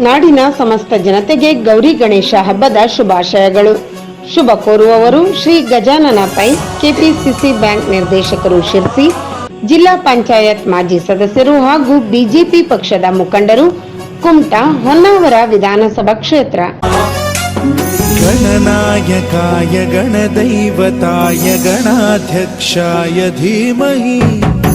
ನಾಡಿನ ಸಮಸ್ತ ಜನತೆಗೆ ಗೌರಿ ಗಣೇಶ ಹಬ್ಬದ ಶುಭಾಶಯಗಳು. ಶುಭ ಕೋರುವವರು ಶ್ರೀ ಗಜಾನನ ಪೈ, ಕೆಪಿಸಿಸಿ ಬ್ಯಾಂಕ್ ನಿರ್ದೇಶಕರು ಶಿರ್ಸಿ, ಜಿಲ್ಲಾ ಪಂಚಾಯತ್ ಮಾಜಿ ಸದಸ್ಯರು ಹಾಗೂ ಬಿಜೆಪಿ ಪಕ್ಷದ ಮುಖಂಡರು, ಕುಮಟಾ ಹೊನ್ನಾವರ ವಿಧಾನಸಭಾ ಕ್ಷೇತ್ರ. ಗಣನಾಯಕಾಯ ಗಣದೈವತಾಯ ಗಣಾಧ್ಯಕ್ಷಾಯ ಧೀಮಹಿ.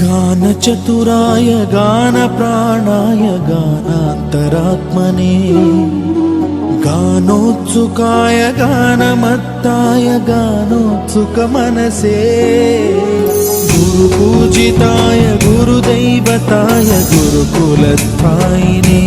गानचतुराय गानप्राणाय गानान्तरात्मने గానోత్సుకాయ గానమత్తాయ గానోత్సుక మనసే గురు పూజితాయ గురుదైవతాయ గురుకులస్థాయినే.